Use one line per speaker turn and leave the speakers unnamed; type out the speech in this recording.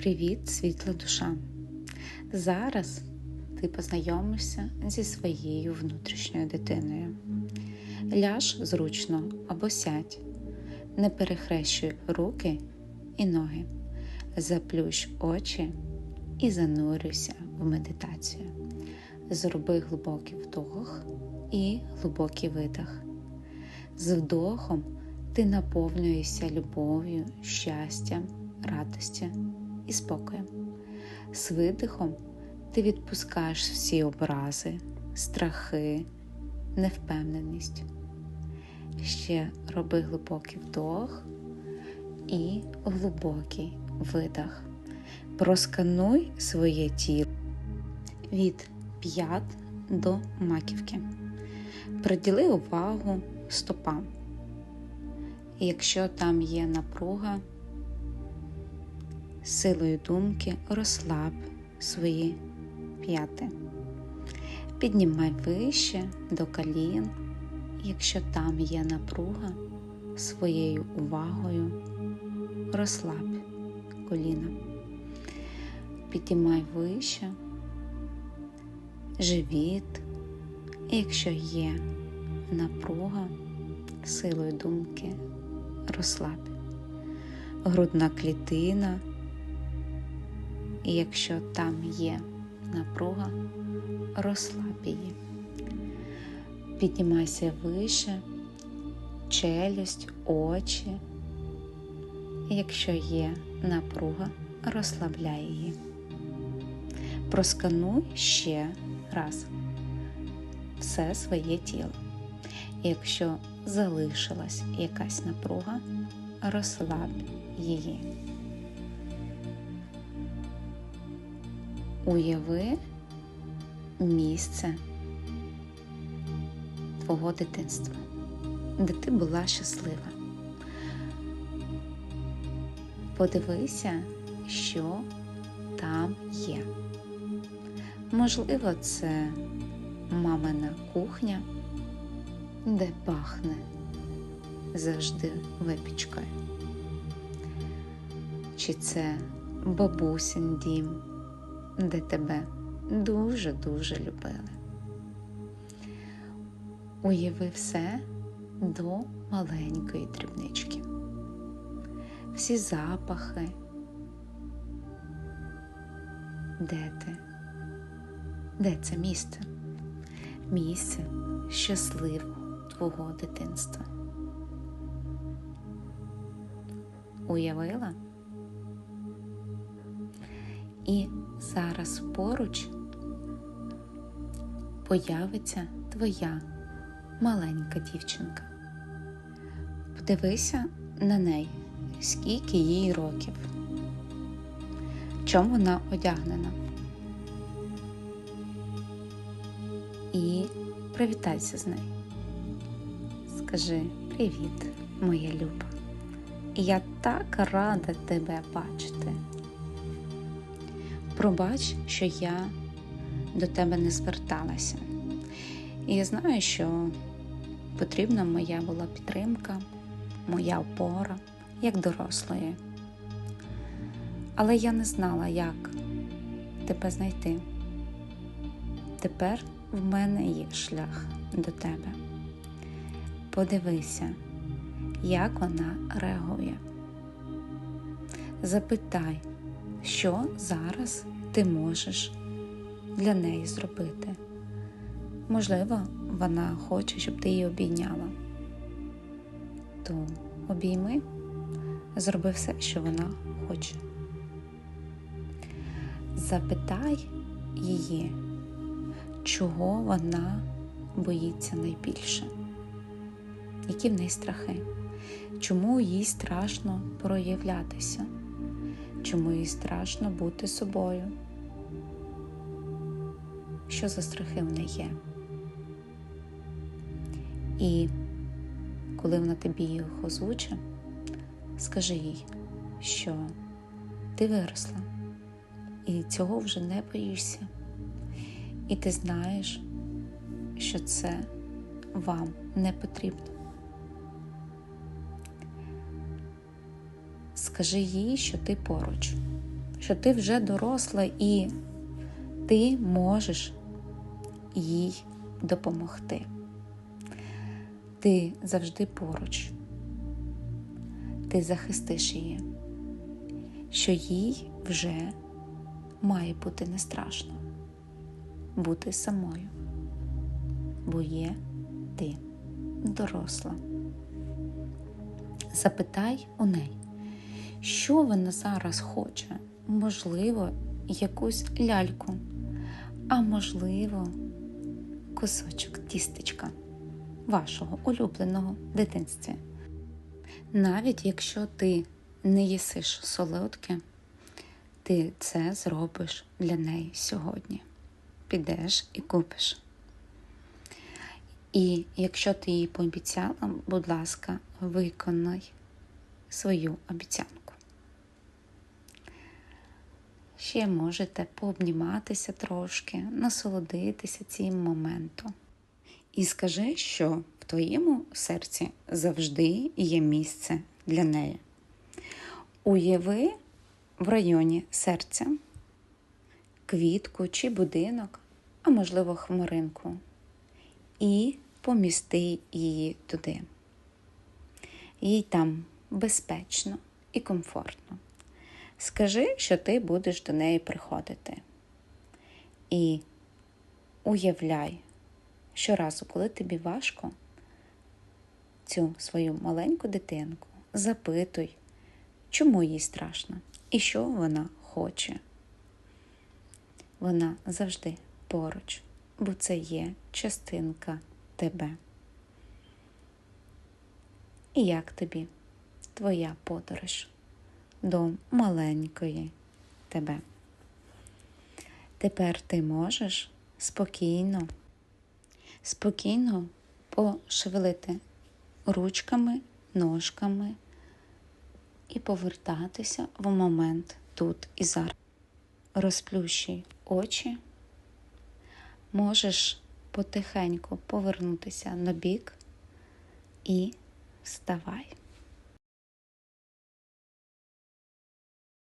Привіт, світла душа! Зараз ти познайомишся зі своєю внутрішньою дитиною. Ляж зручно або сядь, не перехрещуй руки і ноги, заплющ очі і занурюйся в медитацію. Зроби глибокий вдох і глибокий видих. З вдохом ти наповнюєшся любов'ю, щастям, радістю і спокоєм. З видихом ти відпускаєш всі образи, страхи, невпевненість. Ще роби глибокий вдох і глибокий видих. Проскануй своє тіло від п'ят до маківки. Приділи увагу стопам. Якщо там є напруга, силою думки розслаб свої п'яти. Піднімай вище до колін, якщо там є напруга, своєю увагою розслаб коліна. Піднімай вище, живіт, якщо є напруга, силою думки розслаб. Грудна клітина, і якщо там є напруга, розслаб її. Піднімайся вище, челюсть, очі. Якщо є напруга, розслабляй її. Проскануй ще раз все своє тіло. Якщо залишилась якась напруга, розслаб її. Уяви місце твого дитинства, де ти була щаслива. Подивися, що там є. Можливо, це мамина кухня, де пахне завжди випічкою. Чи це бабусин дім, де тебе дуже-дуже любили? Уяви все до маленької дрібнички. Всі запахи, де ти? Де це місце? Місце щасливого твого дитинства. Уявила? І зараз поруч появиться твоя маленька дівчинка. Подивися на неї, скільки їй років, чому вона одягнена. І привітайся з нею. Скажи привіт, моя люба. Я так рада тебе бачити. Пробач, що я до тебе не зверталася. І я знаю, що потрібна моя була підтримка, моя опора як дорослої. Але я не знала, як тебе знайти. Тепер в мене є шлях до тебе. Подивися, як вона реагує. Запитай, що зараз ти можеш для неї зробити. Можливо, вона хоче, щоб ти її обійняла. То обійми, зроби все, що вона хоче. Запитай її, чого вона боїться найбільше, які в неї страхи, чому їй страшно проявлятися, чому їй страшно бути собою, що за страхи в неї є. І коли вона тобі їх озвучить, скажи їй, що ти виросла і цього вже не боїшся. І ти знаєш, що це вам не потрібно. Скажи їй, що ти поруч, що ти вже доросла і ти можеш їй допомогти. Ти завжди поруч, ти захистиш її, що їй вже має бути не страшно бути самою, бо є ти доросла. Запитай у неї, що вона зараз хоче, можливо, якусь ляльку, а можливо, кусочок тістечка вашого улюбленого дитинства. Навіть якщо ти не їсиш солодке, ти це зробиш для неї сьогодні. Підеш і купиш. І якщо ти їй пообіцяла, будь ласка, виконай свою обіцянку. Ще можете пообніматися трошки, насолодитися цим моментом. І скажи, що в твоєму серці завжди є місце для неї. Уяви в районі серця квітку чи будинок, а можливо, хмаринку, і помісти її туди. Їй там безпечно і комфортно. Скажи, що ти будеш до неї приходити. І уявляй, щоразу, коли тобі важко, цю свою маленьку дитинку запитуй, чому їй страшно і що вона хоче. Вона завжди поруч, бо це є частинка тебе. І як тобі твоя подорож до маленької тебе? Тепер ти можеш спокійно, спокійно пошевелити ручками, ножками і повертатися в момент тут і зараз. Розплющуй очі, можеш потихеньку повернутися на бік і вставай.